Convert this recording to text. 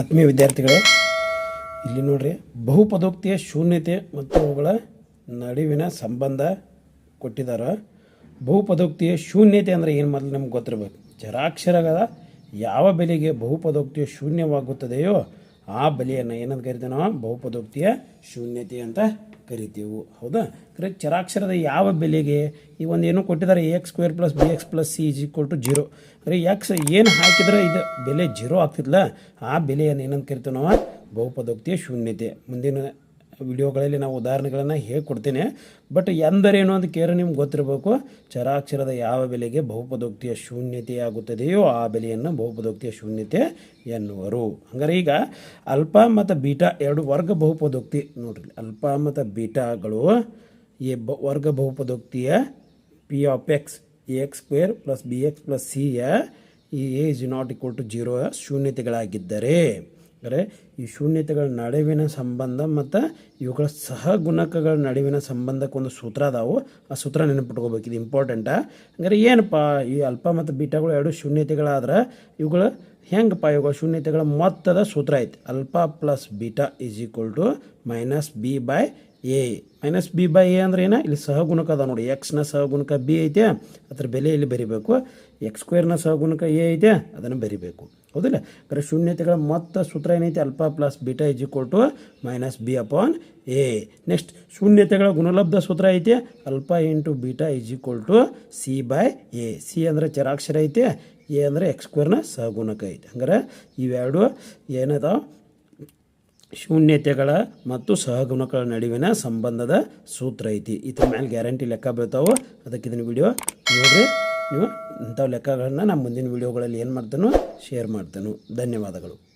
ಆತ್ಮೀಯ ವಿದ್ಯಾರ್ಥಿಗಳೇ, ಇಲ್ಲಿ ನೋಡ್ರಿ, ಬಹುಪದೋಕ್ತಿಯ ಶೂನ್ಯತೆ ಮತ್ತು ಅವುಗಳ ನಡುವಿನ ಸಂಬಂಧ ಕೊಟ್ಟಿದ್ದಾರೆ ಬಹುಪದೋಕ್ತಿಯ ಶೂನ್ಯತೆ ಅಂದರೆ ಏನು ಮೊದಲು ನಮ್ಗೆ ಗೊತ್ತಿರಬೇಕು. ಜರಾಕ್ಷರಗಳ ಯಾವ ಬೆಲೆಗೆ ಬಹುಪದೋಕ್ತಿಯ ಶೂನ್ಯವಾಗುತ್ತದೆಯೋ ಆ ಬೆಲೆಯನ್ನು ಏನಂತ ಕರಿತೀವಿ ನಾವು ಬಹುಪದೋಕ್ತಿಯ ಶೂನ್ಯತೆ ಅಂತ ಕರಿತೀವಿ. ಹೌದಾ? ಕರೆಕ್ಟ್ ಚರಾಕ್ಷರದ ಯಾವ ಬೆಲೆಗೆ ಈ ಒಂದು ಏನು ಕೊಟ್ಟಿದ್ದಾರೆ A X square plus B X plus C is equal to zero ಅಂದರೆ ಎಕ್ಸ್ ಏನು ಹಾಕಿದ್ರೆ ಇದು ಬೆಲೆ ಜೀರೋ ಆಗ್ತಿದ್ಲ ಆ ಬೆಲೆಯನ್ನು ಏನಂತ ಕರಿತೀವಿ ನಾವು? ಬಹುಪದೋಕ್ತಿಯ ಶೂನ್ಯತೆ. ಮುಂದಿನ ವಿಡಿಯೋಗಳಲ್ಲಿ ನಾವು ಉದಾಹರಣೆಗಳನ್ನು ಹೇಳ್ಕೊಡ್ತೇನೆ. ಬಟ್ ಎಂದರೇನು ಅಂತ ಕೇರ ನಿಮ್ಗೆ ಗೊತ್ತಿರಬೇಕು, ಚರಾಕ್ಷರದ ಯಾವ ಬೆಲೆಗೆ ಬಹುಪದೋಕ್ತಿಯ ಶೂನ್ಯತೆಯಾಗುತ್ತದೆಯೋ ಆ ಬೆಲೆಯನ್ನು ಬಹುಪದೋಕ್ತಿಯ ಶೂನ್ಯತೆ ಎನ್ನುವರು. ಹಂಗಾರೆ ಈಗ ಅಲ್ಪ ಮತ್ತು ಬೀಟಾ ಎರಡು ವರ್ಗ ಬಹುಪದೋಕ್ತಿ ನೋಡ್ರಿ. ಅಲ್ಪ ಮತ್ತು ಬೀಟಾಗಳು ಈ ಬ ವರ್ಗ ಬಹುಪದೋಕ್ತಿಯ P of X, A X square plus B X plus ಸಿಯ ಈ A is not equal to zero ಶೂನ್ಯತೆಗಳಾಗಿದ್ದರೆ ಅಂದರೆ ಈ ಶೂನ್ಯತೆಗಳ ನಡುವಿನ ಸಂಬಂಧ ಮತ್ತು ಇವುಗಳ ಸಹಗುಣಕಗಳ ನಡುವಿನ ಸಂಬಂಧಕ್ಕೆ ಒಂದು ಸೂತ್ರ ಅದಾವು. ಆ ಸೂತ್ರ ನೆನಪಿಟ್ಕೋಬೇಕು ಇದು ಇಂಪಾರ್ಟೆಂಟಾ ಹಂಗಾರೆ ಏನಪ್ಪ, ಈ ಅಲ್ಪ ಮತ್ತು ಬೀಟಾಗಳು ಎರಡು ಶೂನ್ಯತೆಗಳಾದ್ರೆ ಇವುಗಳು ಹೆಂಗಪ್ಪ, ಇವುಗಳ ಶೂನ್ಯತೆಗಳ ಮೊತ್ತದ ಸೂತ್ರ ಐತಿ. Alpha plus beta is equal to minus B by A, minus B by A ಅಂದ್ರೆ ಏನ? ಇಲ್ಲಿ ಸಹಗುಣಕ ಅದ ನೋಡಿ. ಎಕ್ಸ್ನ ಸಹಗುಣಕ ಬಿ ಐತೆ, ಅದ್ರ ಬೆಲೆ ಇಲ್ಲಿ ಬರಿಬೇಕು. ಎಕ್ಸ್ ಸ್ಕ್ವೇರ್ನ ಸಹಗುಣಕ ಎ ಐತೆ, ಅದನ್ನು ಬರಿಬೇಕು. ಹೌದಿಲ್ಲ? ಕರೆ ಶೂನ್ಯತೆಗಳ ಮೊತ್ತ ಸೂತ್ರ ಏನೈತೆ? Alpha plus beta is equal to minus B upon A. Next, ಶೂನ್ಯತೆಗಳ ಗುಣಲಬ್ಧ ಸೂತ್ರ ಐತೆ, alpha into beta is equal to C by A. C ಅಂದರೆ ಚರಾಕ್ಷರ ಐತೆ, ಎ ಅಂದರೆ ಎಕ್ಸ್ ಸ್ಕ್ವೇರ್ನ ಸಹಗುಣಕ ಐತೆ. ಹಂಗಾರೆ ಇವೆರಡು ಏನದಾವ? ಶೂನ್ಯತೆಗಳ ಮತ್ತು ಸಹಗುಣಗಳ ನಡುವಿನ ಸಂಬಂಧದ ಸೂತ್ರ ಐತಿ. ಇದ್ರ ಮೇಲೆ ಗ್ಯಾರಂಟಿ ಲೆಕ್ಕ ಬೀಳ್ತಾವೆ ಅದಕ್ಕೆ ಇದನ್ನ ವಿಡಿಯೋ ನೋಡ್ರಿ. ನೀವು ಇಂಥ ಲೆಕ್ಕಗಳನ್ನ ನಾನು ಮುಂದಿನ ವಿಡಿಯೋಗಳಲ್ಲಿ ಏನು ಮಾಡ್ತಾನೋ ಶೇರ್ ಮಾಡ್ತಾನೋ. ಧನ್ಯವಾದಗಳು.